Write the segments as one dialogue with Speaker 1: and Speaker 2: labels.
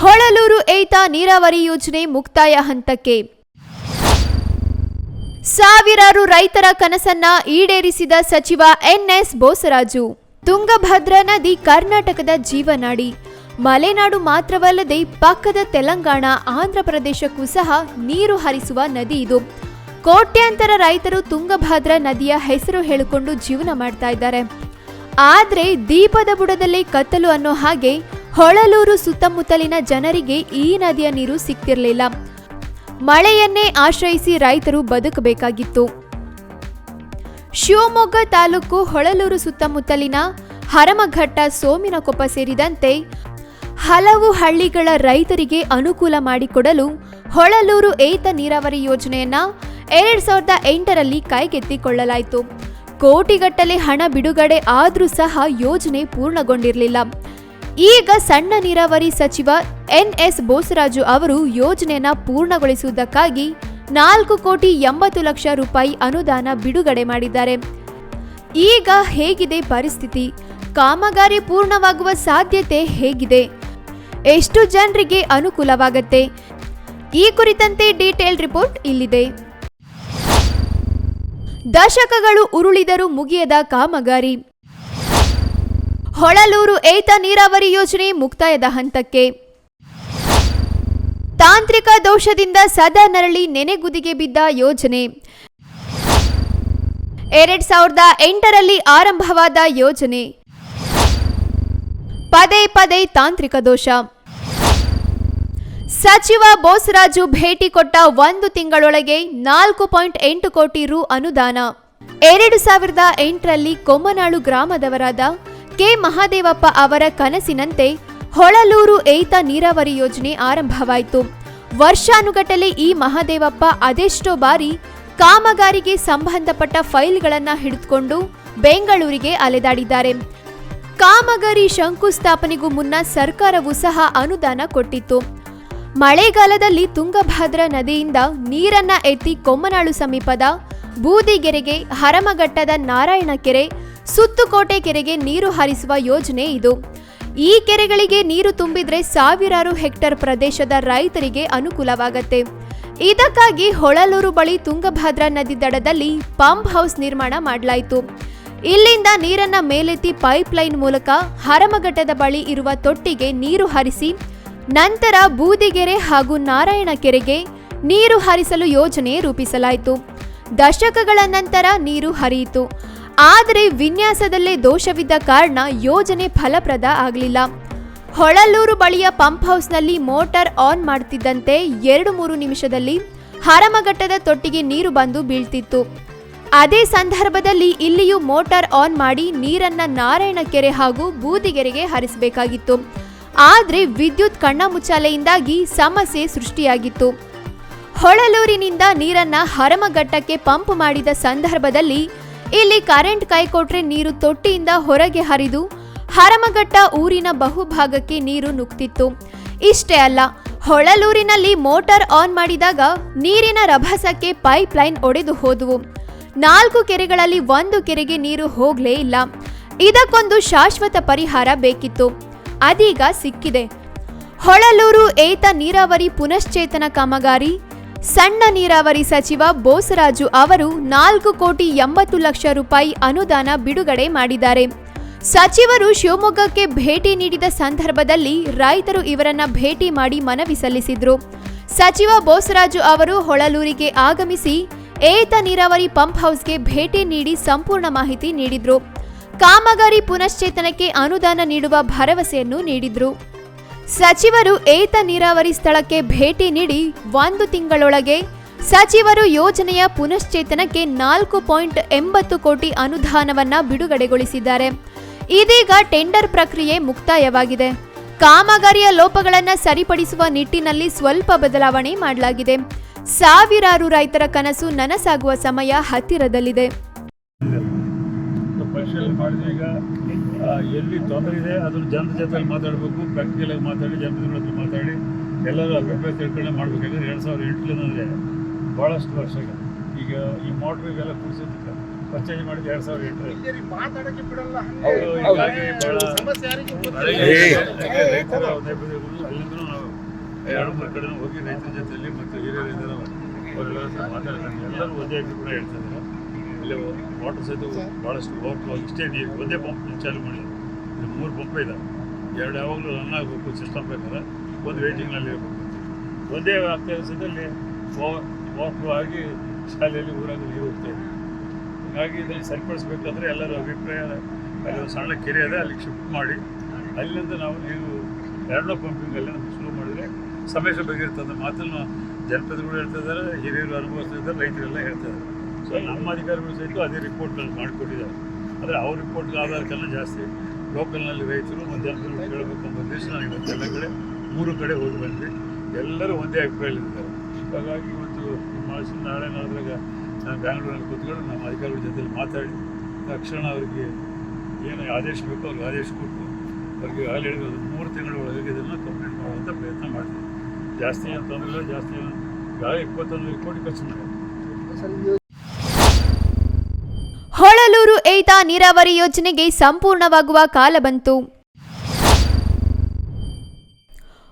Speaker 1: ಹೊಳಲೂರು ಏತ ನೀರಾವರಿ ಯೋಜನೆ ಮುಕ್ತಾಯ ಹಂತಕ್ಕೆ. ಸಾವಿರಾರು ರೈತರ ಕನಸನ್ನ ಈಡೇರಿಸಿದ ಸಚಿವ ಎನ್ಎಸ್ ಬೋಸರಾಜು. ತುಂಗಭದ್ರಾ ನದಿ ಕರ್ನಾಟಕದ ಜೀವನಾಡಿ. ಮಲೆನಾಡು ಮಾತ್ರವಲ್ಲದೆ ಪಕ್ಕದ ತೆಲಂಗಾಣ, ಆಂಧ್ರ ಪ್ರದೇಶಕ್ಕೂ ಸಹ ನೀರು ಹರಿಸುವ ನದಿ ಇದು. ಕೋಟ್ಯಾಂತರ ರೈತರು ತುಂಗಭದ್ರಾ ನದಿಯ ಹೆಸರು ಹೇಳಿಕೊಂಡು ಜೀವನ ಮಾಡ್ತಾ ಇದ್ದಾರೆ. ಆದರೆ ದೀಪದ ಬುಡದಲ್ಲಿ ಕತ್ತಲು ಅನ್ನೋ ಹಾಗೆ ಹೊಳಲೂರು ಸುತ್ತಮುತ್ತಲಿನ ಜನರಿಗೆ ಈ ನದಿಯ ನೀರು ಸಿಕ್ತಿರಲಿಲ್ಲ ಮಳೆಯನ್ನೇ ಆಶ್ರಯಿಸಿ ರೈತರು ಬದುಕಬೇಕಾಗಿತ್ತು. ಶಿವಮೊಗ್ಗ ತಾಲೂಕು ಹೊಳಲೂರು ಸುತ್ತಮುತ್ತಲಿನ ಹರಮಘಟ್ಟ ಸೋಮಿನಕೊಪ್ಪ ಸೇರಿದಂತೆ ಹಲವು ಹಳ್ಳಿಗಳ ರೈತರಿಗೆ ಅನುಕೂಲ ಮಾಡಿಕೊಡಲು ಹೊಳಲೂರು ಏತ ನೀರಾವರಿ ಯೋಜನೆಯನ್ನ ಎರಡ್ ಸಾವಿರದ ಎಂಟರಲ್ಲಿ ಕೈಗೆತ್ತಿಕೊಳ್ಳಲಾಯಿತು. ಕೋಟಿಗಟ್ಟಲೆ ಹಣ ಬಿಡುಗಡೆ ಆದರೂ ಸಹ ಯೋಜನೆ ಪೂರ್ಣಗೊಂಡಿರಲಿಲ್ಲ. ಈಗ ಸಣ್ಣ ನೀರಾವರಿ ಸಚಿವ ಎನ್ಎಸ್ ಬೋಸರಾಜು ಅವರು ಯೋಜನೆಯನ್ನ ಪೂರ್ಣಗೊಳಿಸುವುದಕ್ಕಾಗಿ ನಾಲ್ಕು ಕೋಟಿ ಎಂಬತ್ತು ಲಕ್ಷ ರೂಪಾಯಿ ಅನುದಾನ ಬಿಡುಗಡೆ ಮಾಡಿದ್ದಾರೆ. ಈಗ ಹೇಗಿದೆ ಪರಿಸ್ಥಿತಿ? ಕಾಮಗಾರಿ ಪೂರ್ಣವಾಗುವ ಸಾಧ್ಯತೆ ಹೇಗಿದೆ? ಎಷ್ಟು ಜನರಿಗೆ ಅನುಕೂಲವಾಗತ್ತೆ? ಈ ಕುರಿತಂತೆ ಡೀಟೇಲ್ ರಿಪೋರ್ಟ್ ಇಲ್ಲಿದೆ. ದಶಕಗಳು ಉರುಳಿದರೂ ಮುಗಿಯದ ಕಾಮಗಾರಿ. ಹೊಳಲೂರು ಏತ ನೀರಾವರಿ ಯೋಜನೆ ಮುಕ್ತಾಯದ ಹಂತಕ್ಕೆ. ತಾಂತ್ರಿಕ ದೋಷದಿಂದ ಸದಾ ನರಳಿ ನೆನೆಗುದಿಗೆ ಬಿದ್ದ ಯೋಜನೆ. ಎರಡ್ ಸಾವಿರದ ಎಂಟರಲ್ಲಿ ಆರಂಭವಾದ ಯೋಜನೆ. ಪದೇ ಪದೇ ತಾಂತ್ರಿಕ ದೋಷ. ಸಚಿವ ಬೋಸರಾಜು ಭೇಟಿ ಕೊಟ್ಟ ಒಂದು ತಿಂಗಳೊಳಗೆ ನಾಲ್ಕು ಪಾಯಿಂಟ್ ಎಂಟು ಕೋಟಿ ರು ಅನುದಾನ. ಎರಡು ಸಾವಿರದ ಎಂಟರಲ್ಲಿ ಕೊಮ್ಮನಾಳು ಗ್ರಾಮದವರಾದ ಕೆ ಮಹಾದೇವಪ್ಪ ಅವರ ಕನಸಿನಂತೆ ಹೊಳಲೂರು ಏತ ನೀರಾವರಿ ಯೋಜನೆ ಆರಂಭವಾಯಿತು. ವರ್ಷಾನುಗಟ್ಟಲೆ ಈ ಮಹಾದೇವಪ್ಪ ಅದೆಷ್ಟೋ ಬಾರಿ ಕಾಮಗಾರಿಗೆ ಸಂಬಂಧಪಟ್ಟ ಫೈಲ್ಗಳನ್ನು ಹಿಡಿದುಕೊಂಡು ಬೆಂಗಳೂರಿಗೆ ಅಲೆದಾಡಿದ್ದಾರೆ. ಕಾಮಗಾರಿ ಶಂಕುಸ್ಥಾಪನೆಗೂ ಮುನ್ನ ಸರ್ಕಾರವು ಸಹ ಅನುದಾನ ಕೊಟ್ಟಿತ್ತು. ಮಳೆಗಾಲದಲ್ಲಿ ತುಂಗಭದ್ರಾ ನದಿಯಿಂದ ನೀರನ್ನ ಎತ್ತಿ ಕೊಮ್ಮನಾಳು ಸಮೀಪದ ಬೂದಿಗೆರೆಗೆ ಹರಮಘಟ್ಟದ ನಾರಾಯಣ ಕೆರೆ ಸುತ್ತುಕೋಟೆ ಕೆರೆಗೆ ನೀರು ಹರಿಸುವ ಯೋಜನೆ ಇದು. ಈ ಕೆರೆಗಳಿಗೆ ನೀರು ತುಂಬಿದ್ರೆ ಸಾವಿರಾರು ಹೆಕ್ಟರ್ ಪ್ರದೇಶದ ರೈತರಿಗೆ ಅನುಕೂಲವಾಗತ್ತೆ. ಇದಕ್ಕಾಗಿ ಹೊಳಲೂರು ಬಳಿ ತುಂಗಭದ್ರಾ ನದಿ ದಡದಲ್ಲಿ ಪಂಪ್ ಹೌಸ್ ನಿರ್ಮಾಣ ಮಾಡಲಾಯಿತು. ಇಲ್ಲಿಂದ ನೀರನ್ನ ಮೇಲೆತ್ತಿ ಪೈಪ್ಲೈನ್ ಮೂಲಕ ಹರಮಘಟ್ಟದ ಬಳಿ ಇರುವ ತೊಟ್ಟಿಗೆ ನೀರು ಹರಿಸಿ, ನಂತರ ಬೂದಿಗೆರೆ ಹಾಗೂ ನಾರಾಯಣ ಕೆರೆಗೆ ನೀರು ಹರಿಸಲು ಯೋಜನೆ ರೂಪಿಸಲಾಯಿತು. ದಶಕಗಳ ನಂತರ ನೀರು ಹರಿಯಿತು. ಆದರೆ ವಿನ್ಯಾಸದಲ್ಲೇ ದೋಷವಿದ್ದ ಕಾರಣ ಯೋಜನೆ ಫಲಪ್ರದ ಆಗಲಿಲ್ಲ. ಹೊಳಲೂರು ಬಳಿಯ ಪಂಪ್ ಹೌಸ್ನಲ್ಲಿ ಮೋಟಾರ್ ಆನ್ ಮಾಡ್ತಿದ್ದಂತೆ ಎರಡು ಮೂರು ನಿಮಿಷದಲ್ಲಿ ಹರಮಘಟ್ಟದ ತೊಟ್ಟಿಗೆ ನೀರು ಬಂದು ಬೀಳ್ತಿತ್ತು. ಅದೇ ಸಂದರ್ಭದಲ್ಲಿ ಇಲ್ಲಿಯೂ ಮೋಟಾರ್ ಆನ್ ಮಾಡಿ ನೀರನ್ನ ನಾರಾಯಣ ಕೆರೆ ಹಾಗೂ ಬೂದಿಗೆರೆಗೆ ಹರಿಸಬೇಕಾಗಿತ್ತು. ಆದರೆ ವಿದ್ಯುತ್ ಕಣ್ಣಾಮುಚ್ಚಾಲೆಯಿಂದಾಗಿ ಸಮಸ್ಯೆ ಸೃಷ್ಟಿಯಾಗಿತ್ತು. ಹೊಳಲೂರಿನಿಂದ ನೀರನ್ನ ಹರಮಘಟ್ಟಕ್ಕೆ ಪಂಪ್ ಮಾಡಿದ ಸಂದರ್ಭದಲ್ಲಿ ಇಲ್ಲಿ ಕರೆಂಟ್ ಕೈಕೊಟ್ರೆ ನೀರು ತೊಟ್ಟಿಯಿಂದ ಹೊರಗೆ ಹರಿದು ಹರಮಘಟ್ಟ ಊರಿನ ಬಹುಭಾಗಕ್ಕೆ ನೀರು ನುಗ್ತಿತ್ತು. ಇಷ್ಟೇ ಅಲ್ಲ, ಹೊಳಲೂರಿನಲ್ಲಿ ಮೋಟಾರ್ ಆನ್ ಮಾಡಿದಾಗ ನೀರಿನ ರಭಸಕ್ಕೆ ಪೈಪ್ ಲೈನ್ ಒಡೆದು ಹೋದವು. ನಾಲ್ಕು ಕೆರೆಗಳಲ್ಲಿ ಒಂದು ಕೆರೆಗೆ ನೀರು ಹೋಗಲೇ ಇಲ್ಲ. ಇದಕ್ಕೊಂದು ಶಾಶ್ವತ ಪರಿಹಾರ ಬೇಕಿತ್ತು. ಅದೀಗ ಸಿಕ್ಕಿದೆ. ಹೊಳಲೂರು ಏತ ನೀರಾವರಿ ಪುನಶ್ಚೇತನ ಕಾಮಗಾರಿ ಸಣ್ಣ ನೀರಾವರಿ ಸಚಿವ ಬೋಸರಾಜು ಅವರು ನಾಲ್ಕು ಕೋಟಿ ಎಂಬತ್ತು ಲಕ್ಷ ರೂಪಾಯಿ ಅನುದಾನ ಬಿಡುಗಡೆ ಮಾಡಿದ್ದಾರೆ. ಸಚಿವರು ಶಿವಮೊಗ್ಗಕ್ಕೆ ಭೇಟಿ ನೀಡಿದ ಸಂದರ್ಭದಲ್ಲಿ ರೈತರು ಇವರನ್ನ ಭೇಟಿ ಮಾಡಿ ಮನವಿ ಸಲ್ಲಿಸಿದ್ರು. ಸಚಿವ ಬೋಸರಾಜು ಅವರು ಹೊಳಲೂರಿಗೆ ಆಗಮಿಸಿ ಏತ ನೀರಾವರಿ ಪಂಪ್ ಹೌಸ್ಗೆ ಭೇಟಿ ನೀಡಿ ಸಂಪೂರ್ಣ ಮಾಹಿತಿ ನೀಡಿದ್ರು. ಕಾಮಗಾರಿ ಪುನಶ್ಚೇತನಕ್ಕೆ ಅನುದಾನ ನೀಡುವ ಭರವಸೆಯನ್ನು ನೀಡಿದ್ರು. ಸಚಿವರು ಏತ ನೀರಾವರಿ ಸ್ಥಳಕ್ಕೆ ಭೇಟಿ ನೀಡಿ ಒಂದು ತಿಂಗಳೊಳಗೆ ಸಚಿವರು ಯೋಜನೆಯ ಪುನಶ್ಚೇತನಕ್ಕೆ ನಾಲ್ಕು ಪಾಯಿಂಟ್ ಎಂಬತ್ತು ಕೋಟಿ ಅನುದಾನವನ್ನ ಬಿಡುಗಡೆಗೊಳಿಸಿದ್ದಾರೆ. ಇದೀಗ ಟೆಂಡರ್ ಪ್ರಕ್ರಿಯೆ ಮುಕ್ತಾಯವಾಗಿದೆ. ಕಾಮಗಾರಿಯ ಲೋಪಗಳನ್ನು ಸರಿಪಡಿಸುವ ನಿಟ್ಟಿನಲ್ಲಿ ಸ್ವಲ್ಪ ಬದಲಾವಣೆ ಮಾಡಲಾಗಿದೆ. ಸಾವಿರಾರು ರೈತರ ಕನಸು ನನಸಾಗುವ ಸಮಯ ಹತ್ತಿರದಲ್ಲಿದೆ.
Speaker 2: ಎಲ್ಲಿ ತೊಂದರೆ ಇದೆ ಅದ್ರ ಜನರ ಜೊತೆ ಮಾತಾಡಬೇಕು ಪ್ರಾಕ್ಟಿಕಲಾಗಿ ಮಾತಾಡಿ ಜನರ ಹತ್ರ ಮಾತಾಡಿ ಎಲ್ಲರೂ ಅಭಿಪ್ರಾಯ ತಿಳ್ಕೊಂಡೆ ಮಾಡ್ಬೇಕಾದ್ರೆ ಎರಡು ಸಾವಿರದ ಎಂಟರಿಂದ ಅಂದರೆ ಭಾಳಷ್ಟು ವರ್ಷ. ಈಗ ಈ ಮೋಟ್ರಿಗೆಲ್ಲ ಕೂಡಿಸಿದ್ದಕ್ಕೆ ಪರ್ಚೇಸ್ ಮಾಡಿದ್ದು ಎರಡು ಸಾವಿರದ ಎಂಟರಲ್ಲಿ.
Speaker 3: ಮಾತಾಡಕ್ಕೆ ಬಿಡಲ್ಲ
Speaker 2: ರೈತರ ಅಲ್ಲಿಂದಲೂ ನಾವು ಎರಡು ಮೂರು ಕಡೆ ಹೋಗಿ ರೈತರ ಜೊತೆಯಲ್ಲಿ ಮತ್ತು ಹಿರಿಯರಿಂದ ಅವರೆಲ್ಲರ ಮಾತಾಡ್ತಾರೆ. ಎಲ್ಲರೂ ಒಂದೇ ಅಭಿಪ್ರಾಯ ಹೇಳ್ತಾರೆ ಇಲ್ಲಿ ವಾಟರ್ ಸಹಿತ ಭಾಳಷ್ಟು ಓವರ್ಫ್ಲೋ ಇಷ್ಟೇ ನೀರು ಒಂದೇ ಪಂಪ್ ಚಾಲು ಮಾಡಿ. ಇದು ಮೂರು ಪಂಪ್ ಇದೆ. ಎರಡು ಯಾವಾಗಲೂ ರನ್ ಆಗಬೇಕು ಸಿಸ್ಟಮ್ ಬೇಕಾದ್ರೆ ಒಂದು ವೇಟಿಂಗ್ನಲ್ಲಿ ಇರಬೇಕು. ಒಂದೇ ಆಗ್ತಾ ಓವರ್ ಓವರ್ಫ್ಲೋ ಆಗಿ ಶಾಲೆಯಲ್ಲಿ ಊರಾಗ ನೀರು ಹೋಗ್ತಾ ಇದೆ ಹಾಗಾಗಿ ಇದನ್ನು ಸರಿಪಡಿಸ್ಬೇಕಂದ್ರೆ ಎಲ್ಲರ ಅಭಿಪ್ರಾಯ, ಅಲ್ಲಿ ಒಂದು ಸಣ್ಣ ಕೆರೆ ಇದೆ, ಅಲ್ಲಿಗೆ ಶಿಫ್ಟ್ ಮಾಡಿ. ಅಲ್ಲಿಂದ ನಾವು ನೀರು ಎರಡನೇ ಪಂಪಿಂಗ್ ಅಲ್ಲಿ ನಮ್ಗೆ ಶುರು ಮಾಡಿದರೆ ಸಮಸ್ಯೆ ಇರ್ತದೆ ಮಾತನ್ನು ಜನಪದಗಳು ಹೇಳ್ತಾ ಇದ್ದಾರೆ, ಹಿರಿಯರು ಅನುಭವಿಸ್ತಾ ಇದ್ದಾರೆ, ರೈತರೆಲ್ಲ ಹೇಳ್ತಾ ಇದ್ದಾರೆ. ಸೊ ನಮ್ಮ ಅಧಿಕಾರಿಗಳು ಸಹಿತ ಅದೇ ರಿಪೋರ್ಟ್ಗಳು ಮಾಡಿಕೊಟ್ಟಿದ್ದಾರೆ. ಆದರೆ ಅವ್ರ ರಿಪೋರ್ಟ್ಗೆ ಆಧಾರಕ್ಕೆಲ್ಲ ಜಾಸ್ತಿ. ಲೋಕಲ್ನಲ್ಲಿ ರೈತರು ಜನಪದಗಳು ಕೇಳಬೇಕು ಅನ್ನೋ ಉದ್ದೇಶ ನಾನು ಇವತ್ತು ಎಲ್ಲ ಕಡೆ, ಮೂರು ಕಡೆ ಹೋಗಿ ಬಂದ್ವಿ. ಎಲ್ಲರೂ ಒಂದೇ ಅಭಿಪ್ರಾಯದಲ್ಲಿದ್ದಾರೆ. ಹಾಗಾಗಿ ಇವತ್ತು ಮಾಡಿಸಿ ನಾಳೆ ನಾದ್ರಾಗ ನಾನು ಬ್ಯಾಂಗ್ಳೂರಲ್ಲಿ ಕೂತ್ಕೊಂಡು ನಮ್ಮ ಅಧಿಕಾರಿಗಳ ಜೊತೆಲಿ ಮಾತಾಡಿ, ತಕ್ಷಣ ಅವರಿಗೆ ಏನು ಆದೇಶ ಬೇಕೋ ಅವ್ರಿಗೆ ಆದೇಶ ಕೊಟ್ಟು, ಅವ್ರಿಗೆ ಹಾಲು ಹೇಳಿದ್ರು ಮೂರು ತಿಂಗಳ ಒಳಗೆ ಇದನ್ನು ಕಂಪ್ಲೀಟ್ ಮಾಡುವಂಥ ಪ್ರಯತ್ನ ಮಾಡ್ತೀವಿ. ಜಾಸ್ತಿ ಏನು ತೊಂದರೆ ಇಲ್ಲ, ಜಾಸ್ತಿ ಏನು ಯಾವ ಇಪ್ಪತ್ತೊಂದು ಕೋಟಿ ಖರ್ಚು ಮಾಡಿದೆ
Speaker 1: ಏತ ನೀರಾವರಿ ಯೋಜನೆಗೆ ಸಂಪೂರ್ಣವಾಗುವ ಕಾಲ ಬಂತು.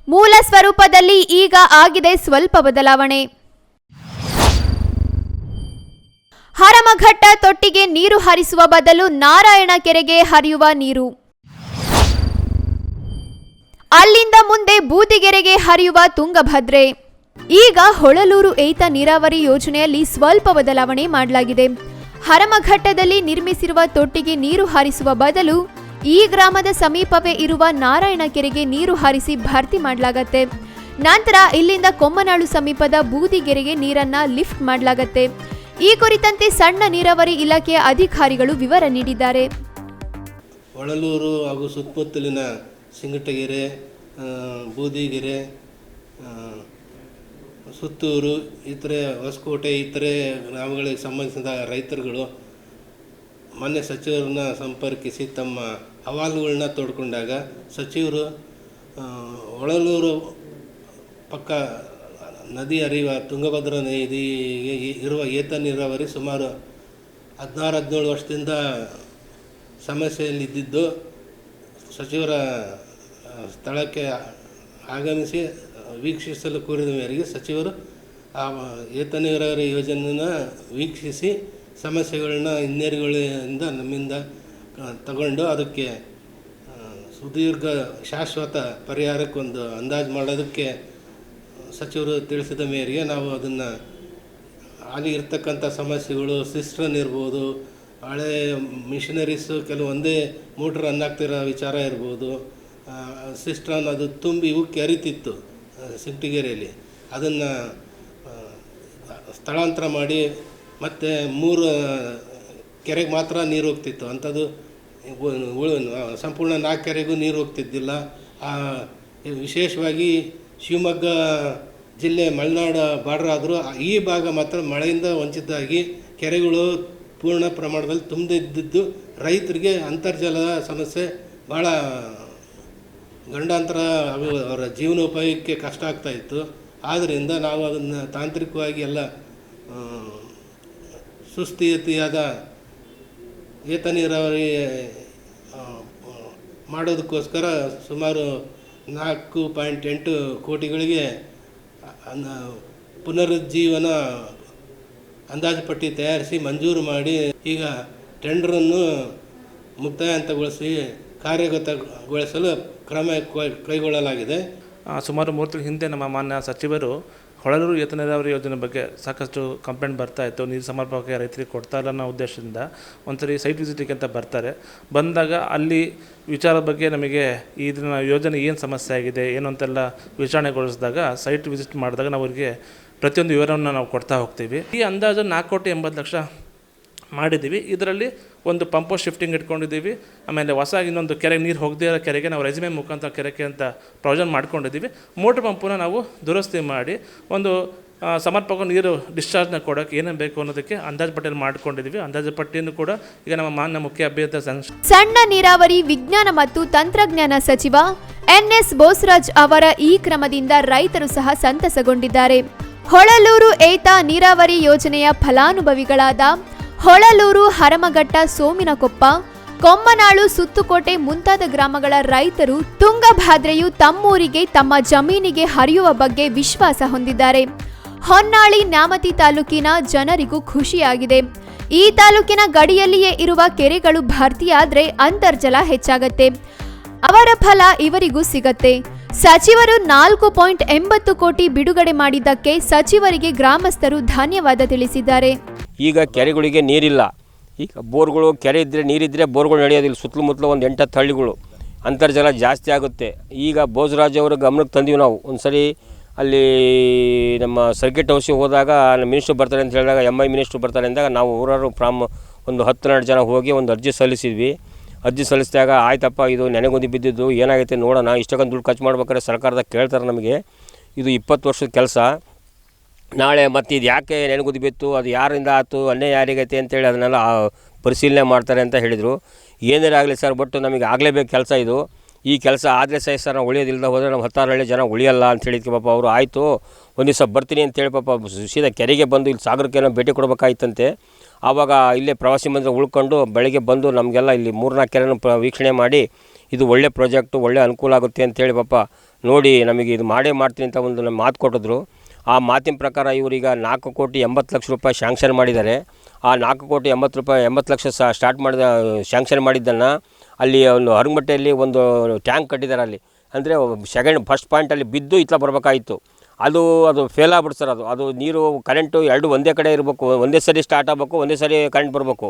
Speaker 1: ಮೂಲ ಸ್ವರೂಪದಲ್ಲಿ ಈಗ ಆಗಿದೆ ಸ್ವಲ್ಪ ಬದಲಾವಣೆ. ಹರಮಘಟ್ಟ ತೊಟ್ಟಿಗೆ ನೀರು ಹರಿಸುವ ಬದಲು ನಾರಾಯಣ ಕೆರೆಗೆ ಹರಿಯುವ ನೀರು. ಅಲ್ಲಿಂದ ಮುಂದೆ ಬೂದಿಗೆರೆಗೆ ಹರಿಯುವ ತುಂಗಭದ್ರೆ. ಈಗ ಹೊಳಲೂರು ಏತ ನೀರಾವರಿ ಯೋಜನೆಯಲ್ಲಿ ಸ್ವಲ್ಪ ಬದಲಾವಣೆ ಮಾಡಲಾಗಿದೆ. ಹರಮಘಟ್ಟದಲ್ಲಿ ನಿರ್ಮಿಸಿರುವ ತೊಟ್ಟಿಗೆ ನೀರು ಹಾರಿಸುವ ಬದಲು ಈ ಗ್ರಾಮದ ಸಮೀಪವೇ ಇರುವ ನಾರಾಯಣ ಕೆರೆಗೆ ನೀರು ಹಾರಿಸಿ ಭರ್ತಿ ಮಾಡಲಾಗತ್ತೆ. ನಂತರ ಇಲ್ಲಿಂದ ಕೊಮ್ಮನಾಳು ಸಮೀಪದ ಬೂದಿಗೆರೆಗೆ ನೀರನ್ನ ಲಿಫ್ಟ್ ಮಾಡಲಾಗತ್ತೆ. ಈ ಕುರಿತಂತೆ ಸಣ್ಣ ನೀರಾವರಿ ಇಲಾಖೆಯ ಅಧಿಕಾರಿಗಳು ವಿವರ ನೀಡಿದ್ದಾರೆ.
Speaker 3: ಹೊಳಲೂರು ಹಾಗೂ ಸುತ್ತಮುತ್ತಲಿನ ಸಿಂಗಟಗೆರೆ ಬೂದಿಗೆರೆ ಸುತ್ತೂರು ಇತರೆ ಹೊಸಕೋಟೆ, ಇತರೆ ಗ್ರಾಮಗಳಿಗೆ ಸಂಬಂಧಿಸಿದ ರೈತರುಗಳು ಮೊನ್ನೆ ಸಚಿವರನ್ನ ಸಂಪರ್ಕಿಸಿ ತಮ್ಮ ಅಹವಾಲುಗಳನ್ನ ತೋಡ್ಕೊಂಡಾಗ ಸಚಿವರು ಒಳಲೂರು ಪಕ್ಕ ನದಿ ಹರಿಯುವ ತುಂಗಭದ್ರಾ ನದಿ ಇರುವ ಏತ ನೀರಾವರಿ ಸುಮಾರು ಹದಿನಾರು, ಹದಿನೇಳು ವರ್ಷದಿಂದ ಸಮಸ್ಯೆಯಲ್ಲಿದ್ದಿದ್ದು ಸಚಿವರ ಸ್ಥಳಕ್ಕೆ ಆಗಮಿಸಿ ವೀಕ್ಷಿಸಲು ಕೋರಿದ ಮೇರೆಗೆ ಸಚಿವರು ಆ ಏತ ನೀರಾವರಿ ಯೋಜನೆಯನ್ನ ವೀಕ್ಷಿಸಿ ಸಮಸ್ಯೆಗಳನ್ನ ಹಿನ್ನೀರುಗಳಿಂದ ನಮ್ಮಿಂದ ತಗೊಂಡು ಅದಕ್ಕೆ ಸುದೀರ್ಘ ಶಾಶ್ವತ ಪರಿಹಾರಕ್ಕೊಂದು ಅಂದಾಜು ಮಾಡೋದಕ್ಕೆ ಸಚಿವರು ತಿಳಿಸಿದ ಮೇರೆಗೆ ನಾವು ಅದನ್ನು ಅಲ್ಲಿ ಇರ್ತಕ್ಕಂಥ ಸಮಸ್ಯೆಗಳು ಸಿಸ್ಟ್ರನ್ ಇರ್ಬೋದು, ಹಳೆ ಮಿಷನರೀಸು ಕೆಲವು ಒಂದೇ ಮೋಟ್ರ್ ರನ್ ಆಗ್ತಿರೋ ವಿಚಾರ ಇರ್ಬೋದು ಸಿಸ್ಟ್ರನ್ ಅದು ತುಂಬಿ ಉಕ್ಕಿ ಹರಿತಿತ್ತು ಆ, ಸಿಂಗಟಿಗೆರೆಯಲ್ಲಿ ಅದನ್ನು ಸ್ಥಳಾಂತರ ಮಾಡಿ ಮತ್ತು ಮೂರು ಕೆರೆಗೆ ಮಾತ್ರ ನೀರು ಹೋಗ್ತಿತ್ತು. ಅಂಥದ್ದು ಸಂಪೂರ್ಣ ನಾಲ್ಕು ಕೆರೆಗೂ ನೀರು ಹೋಗ್ತಿದ್ದಿಲ್ಲ. ವಿಶೇಷವಾಗಿ ಶಿವಮೊಗ್ಗ ಜಿಲ್ಲೆ ಮಲೆನಾಡು ಬಾರ್ಡರ್ ಆದರೂ ಈ ಭಾಗ ಮಾತ್ರ ಮಳೆಯಿಂದ ವಂಚಿತಾಗಿ ಕೆರೆಗಳು ಪೂರ್ಣ ಪ್ರಮಾಣದಲ್ಲಿ ತುಂಬಿದ್ದಿದ್ದು ರೈತರಿಗೆ ಅಂತರ್ಜಲದ ಸಮಸ್ಯೆ ಭಾಳ ಗಂಡಾಂತರ ಅವು ಅವರ ಜೀವನೋಪಾಯಕ್ಕೆ ಕಷ್ಟ ಆಗ್ತಾ ಇತ್ತು. ಆದ್ದರಿಂದ ನಾವು ಅದನ್ನು ತಾಂತ್ರಿಕವಾಗಿ ಎಲ್ಲ ಸುಸ್ಥಿತಿಯಾದ ಏತ ನೀರಾವರಿ ಮಾಡೋದಕ್ಕೋಸ್ಕರ ಸುಮಾರು ನಾಲ್ಕು ಪಾಯಿಂಟ್ ಎಂಟು ಕೋಟಿಗಳಿಗೆ ಪುನರುಜ್ಜೀವನ ಅಂದಾಜು ಪಟ್ಟಿ ತಯಾರಿಸಿ ಮಂಜೂರು ಮಾಡಿ ಈಗ ಟೆಂಡರನ್ನು ಮುಕ್ತಾಯಂತಗೊಳಿಸಿ ಕಾರ್ಯಗತಗೊಳಿಸಲು ಕ್ರಮ ಕೈಗೊಳ್ಳಲಾಗಿದೆ.
Speaker 4: ಸುಮಾರು ಮೂರು ತಿಂಗಳ ಹಿಂದೆ ನಮ್ಮ ಮಾನ್ಯ ಸಚಿವರು ಹೊಳಲೂರು ಏತ ನೀರಾವರಿ ಯೋಜನೆ ಬಗ್ಗೆ ಸಾಕಷ್ಟು ಕಂಪ್ಲೇಂಟ್ ಬರ್ತಾ ಇತ್ತು. ನೀರು ಸಮರ್ಪಕ ರೈತರಿಗೆ ಕೊಡ್ತಾ ಇಲ್ಲ ಅನ್ನೋ ಉದ್ದೇಶದಿಂದ ಒಂದ್ಸರಿ ಸೈಟ್ ವಿಸಿಟಿಗೆ ಅಂತ ಬರ್ತಾರೆ. ಬಂದಾಗ ಅಲ್ಲಿ ವಿಚಾರದ ಬಗ್ಗೆ ನಮಗೆ ಇದನ್ನ ಯೋಜನೆ ಏನು ಸಮಸ್ಯೆ ಆಗಿದೆ, ಏನು ಅಂತೆಲ್ಲ ವಿಚಾರಣೆಗೊಳಿಸಿದಾಗ ಸೈಟ್ ವಿಸಿಟ್ ಮಾಡಿದಾಗ ನಾವು ಅವರಿಗೆ ಪ್ರತಿಯೊಂದು ವಿವರವನ್ನು ನಾವು ಕೊಡ್ತಾ ಹೋಗ್ತೀವಿ. ಈ ಅಂದಾಜು ನಾಲ್ಕು ಕೋಟಿ ಎಂಬತ್ತು ಲಕ್ಷ ಮಾಡಿದ್ದೀವಿ. ಇದರಲ್ಲಿ ಒಂದು ಪಂಪೋ ಶಿಫ್ಟಿಂಗ್ ಇಟ್ಕೊಂಡಿದ್ದೀವಿ. ಆಮೇಲೆ ಹೊಸ ಇನ್ನೊಂದು ಕೆರೆಗೆ ನೀರು ಹೋಗದೇ ಇರೋ ಕೆರೆಗೆ ನಾವು ರೆಸಿಮೆ ಮುಖಾಂತರ ಕೆರೆಗೆ ಅಂತ ಪ್ರಾವಿಷನ್ ಮಾಡ್ಕೊಂಡಿದ್ದೀವಿ. ಮೋಟ್ರ್ ಪಂಪನ್ನ ನಾವು ದುರಸ್ತಿ ಮಾಡಿ ಒಂದು ಸಮರ್ಪಕ ನೀರು ಡಿಸ್ಚಾರ್ಜ್ನ ಕೊಡೋಕೆ ಏನೇನು ಬೇಕು ಅನ್ನೋದಕ್ಕೆ ಅಂದಾಜು ಪಟ್ಟಿಯನ್ನು ಮಾಡ್ಕೊಂಡಿದ್ದೀವಿ. ಅಂದಾಜು ಪಟ್ಟಿಯನ್ನು ಕೂಡ ಈಗ ನಮ್ಮ ಮಾನ್ಯ ಮುಖ್ಯ ಅಭ್ಯರ್ಥಿ
Speaker 1: ಸಣ್ಣ ನೀರಾವರಿ ವಿಜ್ಞಾನ ಮತ್ತು ತಂತ್ರಜ್ಞಾನ ಸಚಿವ ಎನ್ಎಸ್ ಬೋಸ್ರಾಜ್ ಅವರ ಈ ಕ್ರಮದಿಂದ ರೈತರು ಸಹ ಸಂತಸಗೊಂಡಿದ್ದಾರೆ. ಹೊಳಲೂರು ಏತ ನೀರಾವರಿ ಯೋಜನೆಯ ಫಲಾನುಭವಿಗಳಾದ ಹೊಳಲೂರು, ಹರಮಘಟ್ಟ, ಸೋಮಿನಕೊಪ್ಪ, ಕೊಮ್ಮನಾಳು, ಸುತ್ತುಕೋಟೆ ಮುಂತಾದ ಗ್ರಾಮಗಳ ರೈತರು ತುಂಗಭದ್ರೆಯು ತಮ್ಮೂರಿಗೆ, ತಮ್ಮ ಜಮೀನಿಗೆ ಹರಿಯುವ ಬಗ್ಗೆ ವಿಶ್ವಾಸ ಹೊಂದಿದ್ದಾರೆ. ಹೊನ್ನಾಳಿ, ನ್ಯಾಮತಿ ತಾಲೂಕಿನ ಜನರಿಗೂ ಖುಷಿಯಾಗಿದೆ. ಈ ತಾಲೂಕಿನ ಗಡಿಯಲ್ಲಿಯೇ ಇರುವ ಕೆರೆಗಳು ಭರ್ತಿಯಾದ್ರೆ ಅಂತರ್ಜಲ ಹೆಚ್ಚಾಗತ್ತೆ. ಅವರ ಫಲ ಇವರಿಗೂ ಸಿಗತ್ತೆ. ಸಚಿವರು ನಾಲ್ಕು ಪಾಯಿಂಟ್ ಎಂಬತ್ತು ಕೋಟಿ ಬಿಡುಗಡೆ ಮಾಡಿದ್ದಕ್ಕೆ ಸಚಿವರಿಗೆ ಗ್ರಾಮಸ್ಥರು ಧನ್ಯವಾದ ತಿಳಿಸಿದ್ದಾರೆ.
Speaker 5: ಈಗ ಕೆರೆಗಳಿಗೆ ನೀರಿಲ್ಲ. ಈಗ ಬೋರ್ಗಳು ಕೆರೆ ಇದ್ದರೆ ನೀರಿದ್ದರೆ ಬೋರ್ಗಳು ನಡೆಯೋದಿಲ್ಲ. ಸುತ್ತಮುತ್ತಲು ಒಂದು ಎಂಟತ್ತು ಹಳ್ಳಿಗಳು ಅಂತರ್ಜಲ ಜಾಸ್ತಿ ಆಗುತ್ತೆ. ಈಗ ಬೋಜರಾಜ್ ಅವರ ಗಮನಕ್ಕೆ ತಂದೀವಿ ನಾವು. ಒಂದು ಸರಿ ಅಲ್ಲಿ ನಮ್ಮ ಸರ್ಕಿಟ್ ಹೌಸಿಗೆ ಹೋದಾಗ ಮಿನಿಸ್ಟರ್ ಬರ್ತಾರೆ ಅಂತ ಹೇಳಿದಾಗ ಎಂ ಐ ಮಿನಿಸ್ಟ್ರು ಬರ್ತಾರೆ ಅಂದಾಗ ನಾವು ಊರವರು ಪ್ರಾಮ್ ಒಂದು ಹತ್ತು ಹನ್ನೆರಡು ಜನ ಹೋಗಿ ಒಂದು ಅರ್ಜಿ ಸಲ್ಲಿಸಿದ್ವಿ. ಅರ್ಜಿ ಸಲ್ಲಿಸಿದಾಗ, ಆಯ್ತಪ್ಪ, ಇದು ನೆನೆಗೊಂದು ಬಿದ್ದಿದ್ದು ಏನಾಗೈತೆ ನೋಡೋಣ ಇಷ್ಟಕ್ಕೊಂದು ದುಡ್ಡು ಖರ್ಚು ಮಾಡ್ಬೇಕಾದ್ರೆ ಸರ್ಕಾರದಾಗ ಕೇಳ್ತಾರೆ ನಮಗೆ. ಇದು ಇಪ್ಪತ್ತು ವರ್ಷದ ಕೆಲಸ. ನಾಳೆ ಮತ್ತು ಇದು ಯಾಕೆ ನೆನಗುದಿ ಬಿತ್ತು, ಅದು ಯಾರಿಂದ ಆಯ್ತು ಅನ್ನೇ ಯಾರಿಗೈತೆ ಅಂತೇಳಿ ಅದನ್ನೆಲ್ಲ ಪರಿಶೀಲನೆ ಮಾಡ್ತಾರೆ ಅಂತ ಹೇಳಿದರು. ಆಗಲಿ ಸರ್ ಬಟ್ ನಮಗೆ ಆಗಲೇಬೇಕು ಕೆಲಸ ಇದು. ಈ ಕೆಲಸ ಆದರೆ ಸಹ ಸರ್ ಉಳಿಯೋದಿಲ್ಲದ ಹೋದರೆ ನಮ್ಮ ಹತ್ತಾರು ಹಳ್ಳಿ ಜನ ಉಳಿಯಲ್ಲ ಅಂತ ಹೇಳಿದ್ಕೆ ಪಾಪ ಅವರು ಆಯಿತು. ಒಂದು ದಿವಸ ಬರ್ತೀನಿ ಅಂತೇಳಿ ಪಾಪ ಸೀದಾ ಕೆರೆಗೆ ಬಂದು ಇಲ್ಲಿ ಸಾಗರಕ್ಕೆ ಭೇಟಿ ಕೊಡಬೇಕಾಯ್ತಂತೆ. ಆವಾಗ ಇಲ್ಲೇ ಪ್ರವಾಸಿ ಮಂದಿರ ಉಳ್ಕೊಂಡು ಬೆಳಗ್ಗೆ ಬಂದು ನಮಗೆಲ್ಲ ಇಲ್ಲಿ ಮೂರ್ನಾಲ್ಕು ಕೆರೆನ ಪ್ರ ವೀಕ್ಷಣೆ ಮಾಡಿ ಇದು ಒಳ್ಳೆ ಪ್ರಾಜೆಕ್ಟು, ಒಳ್ಳೆ ಅನುಕೂಲ ಆಗುತ್ತೆ ಅಂತೇಳಿ ಪಾಪ ನೋಡಿ ನಮಗೆ ಇದು ಮಾಡೇ ಮಾಡ್ತೀನಿ ಅಂತ ಒಂದು ನಮ್ಮ ಮಾತು ಕೊಟ್ಟಿದ್ರು. ಆ ಮಾತಿನ ಪ್ರಕಾರ ಇವರೀಗ ನಾಲ್ಕು ಕೋಟಿ ಎಂಬತ್ತು ಲಕ್ಷ ರೂಪಾಯಿ ಶಾಂಕ್ಷನ್ ಮಾಡಿದ್ದಾರೆ. ಆ ನಾಲ್ಕು ಕೋಟಿ ಎಂಬತ್ತು ರೂಪಾಯಿ ಎಂಬತ್ತು ಲಕ್ಷ ಸಹ ಸ್ಟಾರ್ಟ್ ಮಾಡಿದ ಶ್ಯಾಂಕ್ಷನ್ ಮಾಡಿದ್ದನ್ನು ಅಲ್ಲಿ ಒಂದು ಹರಮಟ್ಟೆಯಲ್ಲಿ ಒಂದು ಟ್ಯಾಂಕ್ ಕಟ್ಟಿದ್ದಾರೆ ಅಲ್ಲಿ. ಅಂದರೆ ಸೆಕೆಂಡ್ ಫಸ್ಟ್ ಪಾಯಿಂಟಲ್ಲಿ ಬಿದ್ದು ಇತ್ಲ ಬರಬೇಕಾಗಿತ್ತು ಅದು ಅದು ಫೇಲ್ ಆಗ್ಬಿಡ್ತು ಸರ್ ಅದು. ಅದು ನೀರು ಕರೆಂಟು ಎರಡು ಒಂದೇ ಕಡೆ ಇರಬೇಕು. ಒಂದೇ ಸರಿ ಸ್ಟಾರ್ಟ್ ಆಗಬೇಕು, ಒಂದೇ ಸರಿ ಕರೆಂಟ್ ಬರಬೇಕು.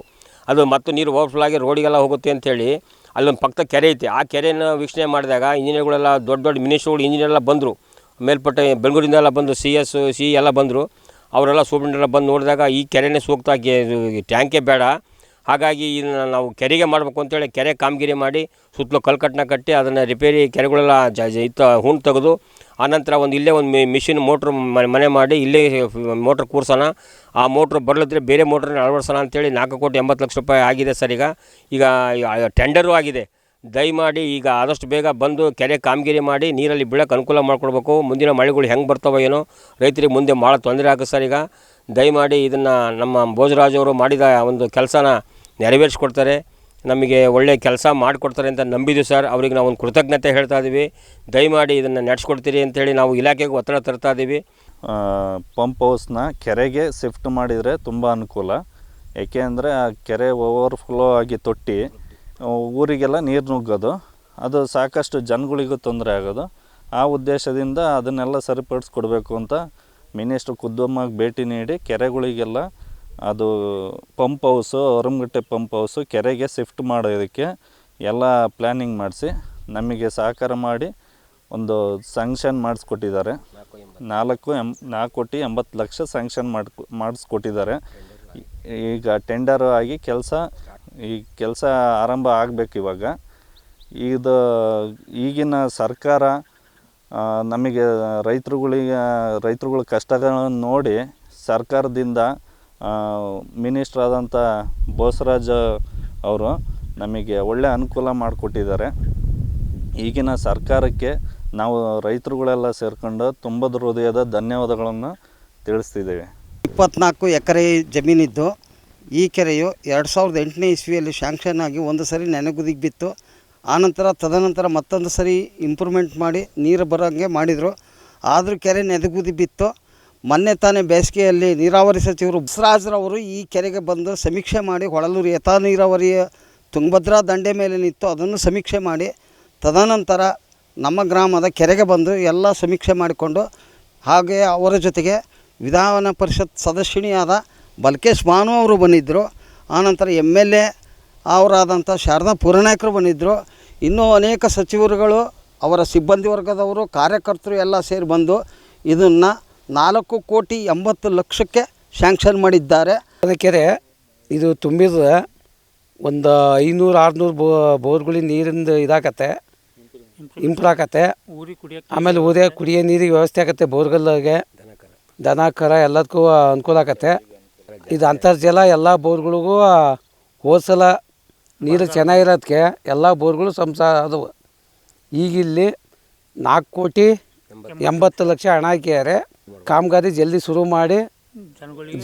Speaker 5: ಅದು ಮತ್ತು ನೀರು ಓವರ್ಫ್ಲೋ ಆಗಿ ರೋಡಿಗೆಲ್ಲ ಹೋಗುತ್ತೆ ಅಂತೇಳಿ ಅಲ್ಲೊಂದು ಪಕ್ಕದ ಕೆರೆ ಐತೆ. ಆ ಕೆರೆಯನ್ನು ವೀಕ್ಷಣೆ ಮಾಡಿದಾಗ ಇಂಜಿನಿಯರ್ಗಳೆಲ್ಲ ದೊಡ್ಡ ದೊಡ್ಡ ಮಿನಿಸ್ಟ್ರುಗಳು, ಇಂಜಿನಿಯರ್ ಎಲ್ಲ ಬಂದರು. ಮೇಲ್ಪಟ್ಟೆ ಬೆಂಗಳೂರಿಂದ ಎಲ್ಲ ಬಂದು ಸಿ ಎಸ್ ಸಿ ಎಲ್ಲ ಬಂದರು. ಅವರೆಲ್ಲ ಸೂಪ್ರೆಂಡೆಲ್ಲ ಬಂದು ನೋಡಿದಾಗ ಈ ಕೆರೆನೇ ಸೂಕ್ತ ಟ್ಯಾಂಕೇ ಬೇಡ. ಹಾಗಾಗಿ ಇದನ್ನು ನಾವು ಕೆರೆಗೆ ಮಾಡಬೇಕು ಅಂತೇಳಿ ಕೆರೆ ಕಾಮಗಿರಿ ಮಾಡಿ ಸುತ್ತಲೂ ಕಲ್ಕಟ್ಟನ್ನ ಕಟ್ಟಿ ಅದನ್ನು ರಿಪೇರಿ ಕೆರೆಗಳೆಲ್ಲ ಜ ಜ- ಇತ್ತ ಹುಣ್ಣು ತೆಗೆದು ಆನಂತರ ಒಂದು ಇಲ್ಲೇ ಒಂದು ಮಿ ಮಿಷಿನ್ ಮೋಟ್ರ್ ಮನೆ ಮಾಡಿ ಇಲ್ಲೇ ಮೋಟ್ರ್ ಕೂರ್ಸೋಣ. ಆ ಮೋಟ್ರ್ ಬರಲಿದ್ರೆ ಬೇರೆ ಮೋಟ್ರನ್ನ ಅಳವಡಿಸೋಣ ಅಂತೇಳಿ ನಾಲ್ಕು ಕೋಟಿ ಎಂಬತ್ತು ಲಕ್ಷ ರೂಪಾಯಿ ಆಗಿದೆ ಸರ್ ಈಗ. ಈಗ ಟೆಂಡರು ಆಗಿದೆ. ದಯಮಾಡಿ ಈಗ ಆದಷ್ಟು ಬೇಗ ಬಂದು ಕೆರೆ ಕಾಮಗಿರಿ ಮಾಡಿ ನೀರಲ್ಲಿ ಬೀಳಕ್ಕೆ ಅನುಕೂಲ ಮಾಡಿಕೊಡ್ಬೇಕು. ಮುಂದಿನ ಮಳೆಗಳು ಹೆಂಗೆ ಬರ್ತಾವೋ ಏನೋ ರೈತರಿಗೆ ಮುಂದೆ ಭಾಳ ತೊಂದರೆ ಆಗುತ್ತೆ ಸರ್ ಈಗ. ದಯಮಾಡಿ ಇದನ್ನು ನಮ್ಮ ಭೋಜರಾಜವರು ಮಾಡಿದ ಒಂದು ಕೆಲಸನ ನೆರವೇರಿಸ್ಕೊಡ್ತಾರೆ. ನಮಗೆ ಒಳ್ಳೆಯ ಕೆಲಸ ಮಾಡಿಕೊಡ್ತಾರೆ ಅಂತ ನಂಬಿದ್ದೀವಿ ಸರ್. ಅವ್ರಿಗೆ ನಾವು ಒಂದು ಕೃತಜ್ಞತೆ ಹೇಳ್ತಾ ಇದ್ದೀವಿ. ದಯಮಾಡಿ ಇದನ್ನು ನಡೆಸ್ಕೊಡ್ತೀರಿ ಅಂತೇಳಿ ನಾವು ಇಲಾಖೆಗೆ ಒತ್ತಡ ತರ್ತಾ ಇದ್ದೀವಿ.
Speaker 6: ಪಂಪ್ ಹೌಸ್ನ ಕೆರೆಗೆ ಶಿಫ್ಟ್ ಮಾಡಿದರೆ ತುಂಬ ಅನುಕೂಲ. ಏಕೆ ಅಂದರೆ ಆ ಕೆರೆ ಓವರ್ಫ್ಲೋ ಆಗಿ ತೊಟ್ಟಿ ಊರಿಗೆಲ್ಲ ನೀರು ನುಗ್ಗೋದು, ಅದು ಸಾಕಷ್ಟು ಜನಗಳಿಗೂ ತೊಂದರೆ ಆಗೋದು. ಆ ಉದ್ದೇಶದಿಂದ ಅದನ್ನೆಲ್ಲ ಸರಿಪಡಿಸ್ಕೊಡ್ಬೇಕು ಅಂತ ಮಿನಿಸ್ಟ್ರು ಖುದ್ದಮ್ಮಗೆ ಭೇಟಿ ನೀಡಿ ಕೆರೆಗಳಿಗೆಲ್ಲ ಅದು pump house Horamagatte pump house ಕೆರೆಗೆ ಶಿಫ್ಟ್ ಮಾಡೋದಕ್ಕೆ ಎಲ್ಲ ಪ್ಲ್ಯಾನಿಂಗ್ ಮಾಡಿಸಿ ನಮಗೆ ಸಹಕಾರ ಮಾಡಿ ಒಂದು ಸ್ಯಾಂಕ್ಷನ್ ಮಾಡಿಸ್ಕೊಟ್ಟಿದ್ದಾರೆ. ನಾಲ್ಕು ಎಂ, ನಾಲ್ಕು ಕೋಟಿ ಎಂಬತ್ತು ಲಕ್ಷ ಸ್ಯಾಂಕ್ಷನ್ ಮಾಡಿ ಮಾಡಿಸ್ಕೊಟ್ಟಿದ್ದಾರೆ. ಈಗ ಟೆಂಡರ್ ಆಗಿ ಕೆಲಸ, ಈ ಕೆಲಸ ಆರಂಭ ಆಗಬೇಕು ಇವಾಗ. ಇದು ಈಗಿನ ಸರ್ಕಾರ ನಮಗೆ ರೈತರುಗಳಿಗೆ, ರೈತರುಗಳ ಕಷ್ಟಗಳನ್ನು ನೋಡಿ ಸರ್ಕಾರದಿಂದ ಮಿನಿಸ್ಟ್ರ್ ಆದಂಥ ಬೋಸರಾಜ್ ಅವರು ನಮಗೆ ಒಳ್ಳೆಯ ಅನುಕೂಲ ಮಾಡಿಕೊಟ್ಟಿದ್ದಾರೆ. ಈಗಿನ ಸರ್ಕಾರಕ್ಕೆ ನಾವು ರೈತರುಗಳೆಲ್ಲ ಸೇರ್ಕೊಂಡು ತುಂಬ ಹೃದಯದ ಧನ್ಯವಾದಗಳನ್ನು ತಿಳಿಸ್ತಿದ್ದೇವೆ.
Speaker 7: ಇಪ್ಪತ್ನಾಲ್ಕು ಎಕರೆ ಜಮೀನಿದ್ದು, ಈ ಕೆರೆಯು ಎರಡು ಸಾವಿರದ ಎಂಟನೇ ಇಸ್ವಿಯಲ್ಲಿ ಶಾಂಕ್ಷನ್ ಆಗಿ ಒಂದು ಸರಿ ನೆನೆಗುದಿಗೆ ಬಿತ್ತು. ಆನಂತರ ತದನಂತರ ಮತ್ತೊಂದು ಸರಿ ಇಂಪ್ರೂವ್ಮೆಂಟ್ ಮಾಡಿ ನೀರು ಬರೋಂಗೆ ಮಾಡಿದರು. ಆದರೂ ಕೆರೆ ನೆದಗುದಿ ಬಿತ್ತು. ಮೊನ್ನೆ ತಾನೇ ಬೇಸಿಗೆಯಲ್ಲಿ ನೀರಾವರಿ ಸಚಿವರು ಬಸರಾಜ್ರವರು ಈ ಕೆರೆಗೆ ಬಂದು ಸಮೀಕ್ಷೆ ಮಾಡಿ ಹೊಳಲೂರು ಯಥಾ ನೀರಾವರಿಯ ತುಂಗಭದ್ರಾ ದಂಡೆ ಮೇಲೆ ನಿಂತು ಅದನ್ನು ಸಮೀಕ್ಷೆ ಮಾಡಿ, ತದನಂತರ ನಮ್ಮ ಗ್ರಾಮದ ಕೆರೆಗೆ ಬಂದು ಎಲ್ಲ ಸಮೀಕ್ಷೆ ಮಾಡಿಕೊಂಡು ಹಾಗೆ ಅವರ ಜೊತೆಗೆ ವಿಧಾನ ಪರಿಷತ್ ಸದಸ್ಯನಿಯಾದ ಬಲ್ಕೇಶ್ ಭಾನು ಅವರು ಬಂದಿದ್ದರು. ಆನಂತರ ಎಂ ಎಲ್ ಎ ಅವರಾದಂಥ ಶಾರದಾ ಪೂರ್ಣಾಯಕರು ಬಂದಿದ್ದರು. ಇನ್ನೂ ಅನೇಕ ಸಚಿವರುಗಳು, ಅವರ ಸಿಬ್ಬಂದಿ ವರ್ಗದವರು, ಕಾರ್ಯಕರ್ತರು ಎಲ್ಲ ಸೇರಿ ಬಂದು ಇದನ್ನು ನಾಲ್ಕು ಕೋಟಿ ಎಂಬತ್ತು ಲಕ್ಷಕ್ಕೆ ಶಾಂಕ್ಷನ್ ಮಾಡಿದ್ದಾರೆ.
Speaker 8: ಅದಕ್ಕೆ ಇದು ತುಂಬಿದ ಒಂದು ಐನೂರು ಆರುನೂರು ಬೋ ಬೋರ್ಗಳಿಗೆ ನೀರಿಂದ ಇದಾಗತ್ತೆ, ಇಂಪ್ರೂವ್ ಆಗತ್ತೆ. ಆಮೇಲೆ ಊರೇ ಕುಡಿಯೋ ನೀರಿಗೆ ವ್ಯವಸ್ಥೆ ಆಗತ್ತೆ ಬೋರ್ಗಲ್ಗೆ ದನ, ಕರ ಎಲ್ಲದಕ್ಕೂ ಅನುಕೂಲ ಆಗತ್ತೆ. ಇದು ಅಂತರ್ಜಲ ಎಲ್ಲ ಬೋರ್ಗಳಿಗೂ ಹೋದ್ಸಲ ನೀರು ಚೆನ್ನಾಗಿರೋದಕ್ಕೆ ಎಲ್ಲ ಬೋರ್ಗಳು ಸಂಸ ಅದು. ಈಗ ಇಲ್ಲಿ ನಾಲ್ಕು ಕೋಟಿ ಎಂಬತ್ತು ಲಕ್ಷ ಹಣ ಹಾಕಿದ್ದಾರೆ ಕಾಮಗಾರಿ ಜಲ್ದಿ ಶುರು ಮಾಡಿ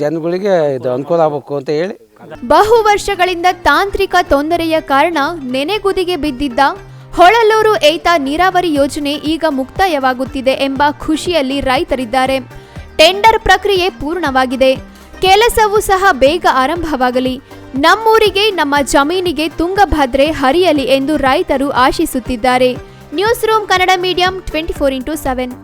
Speaker 8: ಜನಗಳಿಗೆ ಇದು ಅನುಕೂಲ ಆಗಬೇಕು ಅಂತ ಹೇಳಿ.
Speaker 1: ಬಹು ವರ್ಷಗಳಿಂದ ತಾಂತ್ರಿಕ ತೊಂದರೆಯ ಕಾರಣ ನೆನೆಗುದಿಗೆ ಬಿದ್ದಿದ್ದ ಹೊಳಲೂರು ಏತ ನೀರಾವರಿ ಯೋಜನೆ ಈಗ ಮುಕ್ತಾಯವಾಗುತ್ತಿದೆ ಎಂಬ ಖುಷಿಯಲ್ಲಿ ರೈತರಿದ್ದಾರೆ. ಟೆಂಡರ್ ಪ್ರಕ್ರಿಯೆ ಪೂರ್ಣವಾಗಿದೆ. ಕೆಲಸವೂ ಸಹ ಬೇಗ ಆರಂಭವಾಗಲಿ. ನಮ್ಮೂರಿಗೆ ನಮ್ಮ ಜಮೀನಿಗೆ ತುಂಗಭದ್ರೆ ಹರಿಯಲಿ ಎಂದು ರೈತರು ಆಶಿಸುತ್ತಿದ್ದಾರೆ. News room Kannada medium twenty four into seven